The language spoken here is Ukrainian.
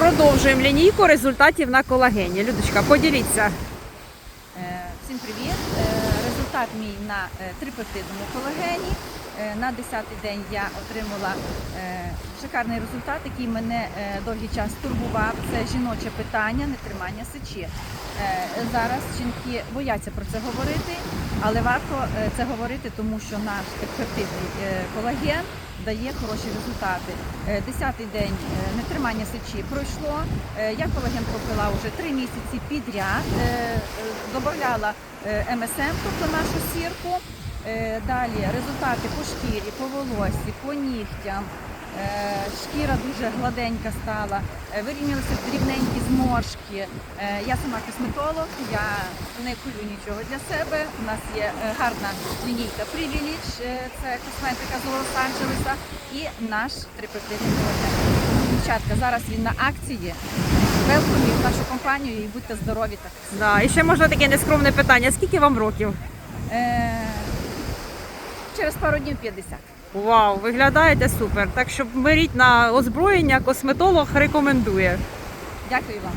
Продовжуємо лінійку результатів на колагені. Людочка, поділіться. Е, Всім привіт! Е, Результат мій на е, трипептидному колагені. Е, На 10-й день я отримала е, шикарний результат, який мене е, довгий час турбував. Це жіноче питання, нетримання сечі. Зараз жінки бояться про це говорити, але варто це говорити, тому що наш трипептидний е, колаген дає хороші результати. Десятий день нетримання сечі пройшло. Я колаген пропила вже три місяці підряд. Додавала МСМ, тобто нашу сірку. Е, Далі результати по шкірі, по волоссі, по нігтям. Е, Шкіра дуже гладенька стала, е, вирівнялися дрібненькі зморшки. Я сама косметолог, я не курю нічого для себе. У нас є гарна лінійка Privilege, це косметика з Лос-Анджелеса і наш трипептидний колаген. Дівчатка, зараз він на акції. Велкомі в нашу компанію і будьте здорові так. Да, і ще можна таке нескромне питання. Скільки вам років? Е, через пару днів 50. Вау, виглядаєте супер. Так що беріть на озброєння, косметолог рекомендує. Дякую вам.